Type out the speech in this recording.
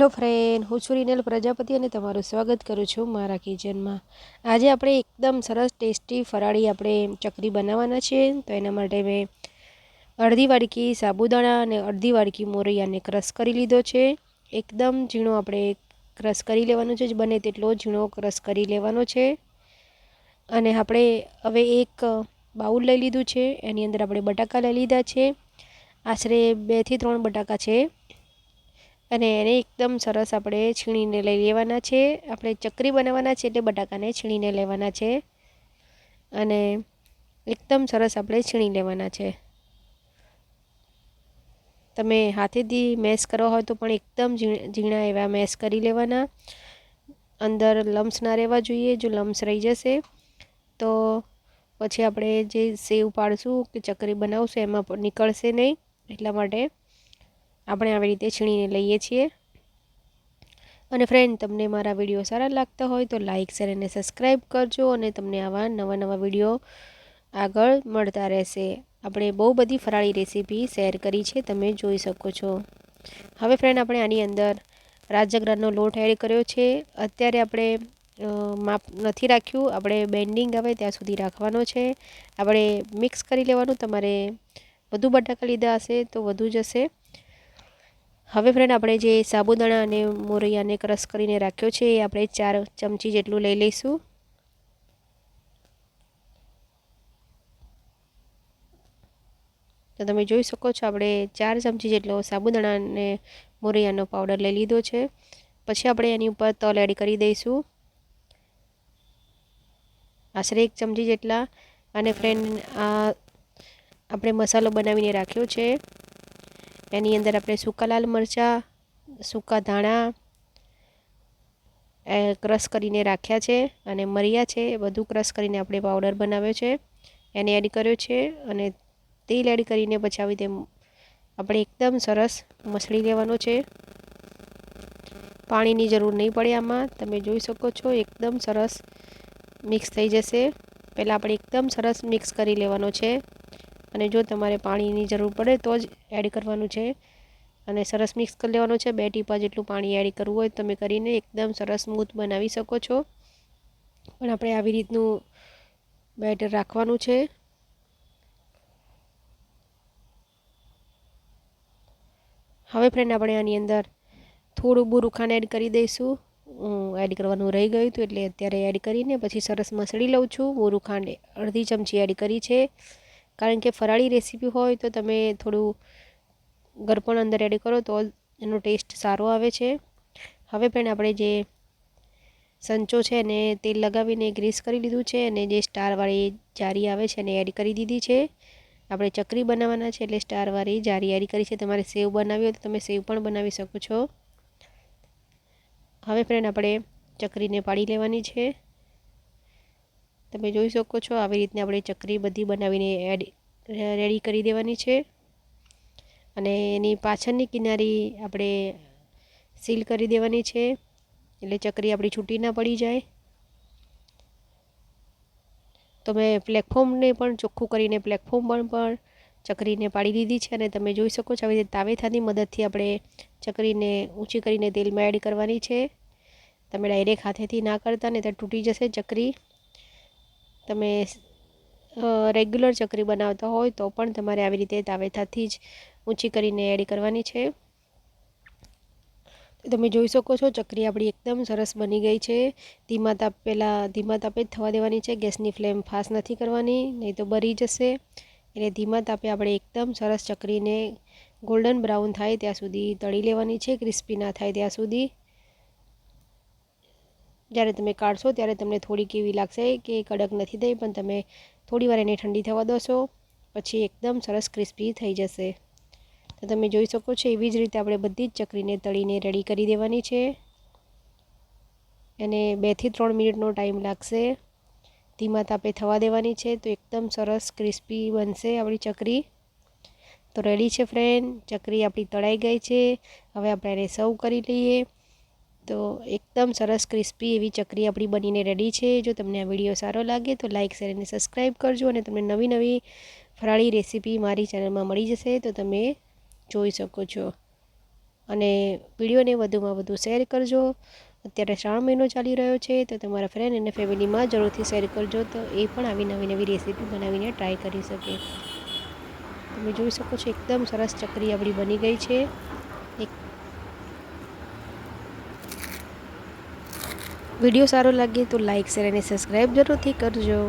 Hello friend, હું છું રીનેલ પ્રજાપતિ અને તમારું સ્વાગત કરું છું મારા કિચનમાં. આજે આપણે એકદમ સરસ ટેસ્ટી ફરાળી આપણે ચકરી બનાવવાના છે તો એના માટે મેં અડધી વાડકી સાબુદાણા અને અડધી વાડકી મોરૈયાને ક્રશ કરી લીધો છે. એકદમ ઝીણો આપણે ક્રશ કરી લેવાનો છે. જ બને તેટલો ઝીણો ક્રશ કરી લેવાનો છે. અને આપણે હવે એક બાઉલ લઈ લીધું છે. એની અંદર આપણે બટાકા લઈ લીધા છે. આશરે બેથી ત્રણ બટાકા છે. અને એને એકદમ સરસ આપણે છીણીને લઈ લેવાના છે. આપણે ચકરી બનાવવાના છે એટલે બટાકાને છીણીને લેવાના છે. અને એકદમ સરસ આપણે છીણી લેવાના છે. તમે હાથેથી મેશ કરવા હોય તો પણ એકદમ ઝીણા એવા મેશ કરી લેવાના. અંદર લમ્સ ના રહેવા જોઈએ, જો લમ્સ રહી જશે તો પછી આપણે જે સેવ પાડશું કે ચકરી બનાવશું એમાં નીકળશે નહીં એટલા માટે આપણે આવી રીતે છીણીને લઈએ છીએ. અને ફ્રેન્ડ તમને મારા વીડિયો સારા લાગતા હોય તો લાઇક શેર અને સબસ્ક્રાઈબ કરજો અને તમને આવા નવા નવા વીડિયો આગળ મળતા રહેશે. આપણે બહુ બધી ફરાળી રેસીપી શેર કરી છે, તમે જોઈ શકો છો. હવે ફ્રેન્ડ આપણે આની અંદર રાજગરાનો લોટ એડ કર્યો છે. અત્યારે આપણે માપ નથી રાખ્યું, આપણે બેન્ડિંગ આવે ત્યાં સુધી રાખવાનો છે. આપણે મિક્સ કરી લેવાનું, તમારે વધુ બટાકા લીધા હશે તો વધુ જશે હવે ફ્રેન્ડ, આપણે જે સાબુદાણા અને મોરૈયાને ક્રશ કરીને રાખ્યો છે, એ આપણે ચાર ચમચી જેટલું લઈ લઈશું. તો તમે જોઈ શકો છો, આપણે ચાર ચમચી જેટલો સાબુદાણા અને મોરૈયાનો પાવડર લઈ લીધો છે. પછી આપણે એની ઉપર તલ એડ કરી દઈશું. આશરે એક ચમચી જેટલા. અને ફ્રેન્ડ આપણે મસાલો બનાવીને રાખ્યો છે. એની અંદર આપણે સૂકા લાલ મરચાં, સૂકા ધાણા ક્રશ કરીને રાખ્યા છે અને મરિયા છે, એ બધું ક્રશ કરીને આપણે પાવડર બનાવ્યો છે. એને એડ કર્યો છે અને તેલ એડ કરીને પછી આવી રીતે આપણે એકદમ સરસ મસળી લેવાનો છે. પાણીની જરૂર નહીં પડે આમાં. તમે જોઈ શકો છો એકદમ સરસ મિક્સ થઈ જશે. પહેલાં આપણે એકદમ સરસ મિક્સ કરી લેવાનો છે. અને જો તમારે પાણીની જરૂર પડે તો જ એડ કરવાનું છે. અને સરસ મિક્સ કરી લેવાનું છે. બે ટીપા જેટલું પાણી એડ કરવું હોય તમે કરીને એકદમ સરસ સ્મૂથ બનાવી શકો છો. પણ આપણે આવી રીતનું બેટર રાખવાનું છે. હવે ફ્રેન્ડ આપણે આની અંદર થોડું બુરું એડ કરી દઈશું. એડ કરવાનું રહી ગયું હતું એટલે અત્યારે એડ કરીને પછી સરસ મસળી લઉં છું. બોરું અડધી ચમચી એડ કરી છે. કારણ કે ફરાળી રેસીપી હોય તો તમે થોડું ગરપણ અંદર એડ કરો તો એનો ટેસ્ટ સારો આવે છે. હવે પણ આપણે જે સંચો છે એને તેલ લગાવીને ગ્રીસ કરી લીધું છે અને જે સ્ટારવાળી જારી આવે છે એને એડ કરી દીધી છે. આપણે ચકરી બનાવવાના છે એટલે સ્ટારવાળી જારી એડ કરી છે. તમારે સેવ બનાવી હોય તો તમે સેવ પણ બનાવી શકો છો. હવે ફ્રેન્ડ આપણે ચકરીને પાડી લેવાની છે. તમે જોઈ શકો છો આવી રીતને આપણે ચકરી બધી બનાવીને એડ, રેડી કરી દેવાની છે. અને એની પાછળની કિનારી આપણે સીલ કરી દેવાની છે, એટલે ચકરી આપણી છૂટી ના પડી જાય. તો મેં પ્લેટફોર્મને પણ ચોખ્ખું કરીને પ્લેટફોર્મ પણ પણ ચકરીને પાડી દીધી છે અને તમે જોઈ શકો છો આવી રીતે તાવેથાની મદદથી આપણે ચકરીને ઊંચી કરીને તેલમાં એડ કરવાની છે. તમે ડાયરેક્ટ હાથેથી ના કરતા ને તો તૂટી જશે ચકરી. તમે રેગ્યુલર ચકરી બનાવતા હોય તો પણ તમારે આવી રીતે તાવેથાથી જ ઊંચી કરીને એડ કરવાની છે. તમે જોઈ શકો છો ચકરી આપણી એકદમ સરસ બની ગઈ છે. ધીમા તાપ પહેલાં ધીમા તાપે જ થવા દેવાની છે. ગેસની ફ્લેમ ફાસ્ટ નથી કરવાની, નહીં તો બરી જશે. એટલે ધીમા તાપે આપણે એકદમ સરસ ચકરીને ગોલ્ડન બ્રાઉન થાય ત્યાં સુધી તળી લેવાની છે ક્રિસ્પી ના થાય ત્યાં સુધી. જ્યારે તમે કાઢશો ત્યારે તમને થોડીક એવી લાગશે કે કડક નથી થઈ, પણ તમે થોડી વાર એને ઠંડી થવા દોશો પછી એકદમ સરસ ક્રિસ્પી થઈ જશે. તો તમે જોઈ શકો છો એવી જ રીતે આપણે બધી જ ચકરીને તળીને રેડી કરી દેવાની છે. એને બેથી ત્રણ મિનિટનો ટાઈમ લાગશે. ધીમા તાપે થવા દેવાની છે તો એકદમ સરસ ક્રિસ્પી બનશે આપણી ચકરી. તો રેડી છે ફ્રેન્ડ ચકરી આપણી તળાઈ ગઈ છે. હવે આપણે એને સર્વ કરી લઈએ. તો એકદમ સરસ ક્રિસ્પી એવી ચકરી આપણી બનીને રેડી છે. જો તમને આ વીડિયો સારો લાગે તો લાઇક શેર અને સબસ્ક્રાઈબ કરજો અને તમને નવી નવી ફરાળી રેસીપી મારી ચેનલમાં મળી જશે તો તમે જોઈ શકો છો. અને વિડીયોને વધુમાં વધુ શેર કરજો. અત્યારે શ્રાવણ મહિનો ચાલી રહ્યો છે તો તમારા ફ્રેન્ડ અને ફેમિલીમાં જરૂરથી શેર કરજો તો એ પણ આવી નવી નવી રેસીપી બનાવીને ટ્રાય કરી શકે. તમે જોઈ શકો છો એકદમ સરસ ચકરી આપણી બની ગઈ છે. એક વીડિયો સારો લાગે તો લાઇક શેર અને સબસ્ક્રાઈબ જરૂરથી કરજો.